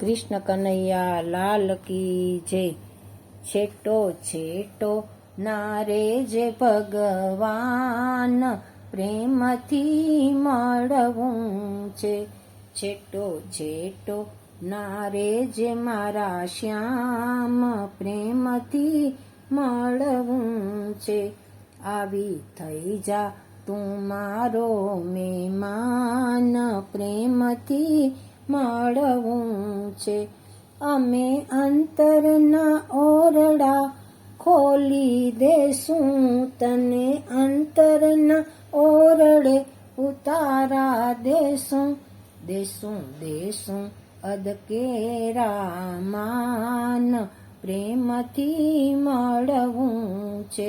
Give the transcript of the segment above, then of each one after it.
કૃષ્ણ કનૈયા લાલ કી જય. છેટો છેટો નારે જે ભગવાન પ્રેમથી મળવું છે. છેટો છેટો નારે જે મારા શ્યામ પ્રેમથી મળવું છે. આવી થઈ જા તું મારો મહેમાન પ્રેમથી મળવું છે અમે અંતરના ઓરડા ખોલી દેશું તને અંતરના ઓરડે ઉતારા દેશું દેશું દેશું અદકેરા માન પ્રેમથી મળવું છે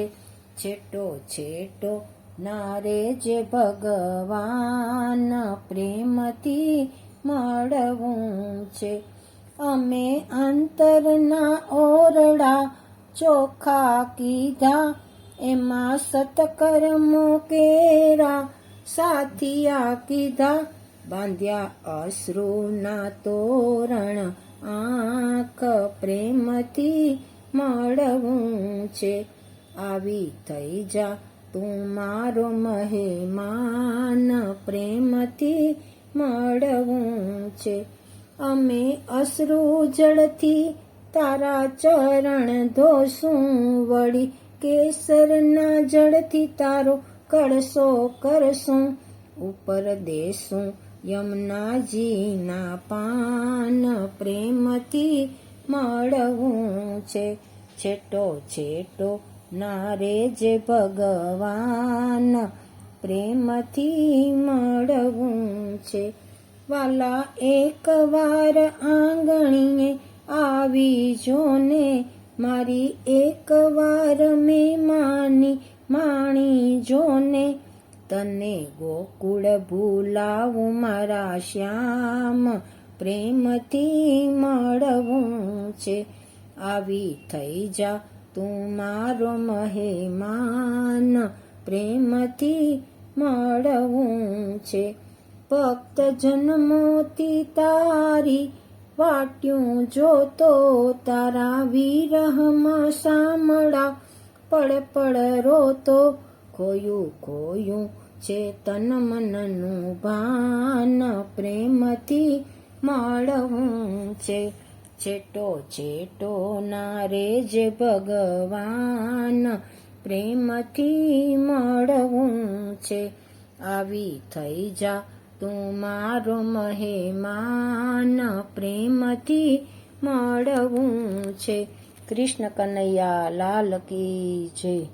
છેટો છેટો નારે જે ભગવાન પ્રેમથી મળવું છે અમે અંતરના ઓરડા ચોખા કીધા, એમાં સતકર્મો કેરા સાથિયા કીધા, બાંધ્યા અશ્રુના તોરણ આંખ પ્રેમથી મળવું છે આવી થઈ જા તું મારો મહેમાન પ્રેમથી મળવું છે અમે અશ્રુ જળથી તારા ચરણ ધોશું વળી. કેસરના જળથી તારો કળશો કરશું. ઉપર દેશું યમુનાજીના પાન પ્રેમથી મળવું છે છેટો છેટો નારે જે ભગવાન પ્રેમથી મળવું છે. વાલા એકવાર આંગણીએ આવી જોને, મારી એકવાર માની માણી જોને, તને ગોકુળ ભૂલાવું મારા શ્યામ, પ્રેમથી મળવું છે. આવી થઈ જા તું મારો મહેમાન, પ્રેમથી મળવું છે ભક્ત જન્મોથી તારી વાટ્યું જોતો તારા વિરહમાં સામળા પળ પળ રોતો ખોયું ખોયું છે તન મનનું ભાન પ્રેમથી મળવું છે છેટો છેટો નારે જે ભગવાન પ્રેમથી મળવું છે. આવી થઈ જા તું મારો મહેમાન. પ્રેમથી મળવું છે. કૃષ્ણ કનૈયા લાલ કી જય.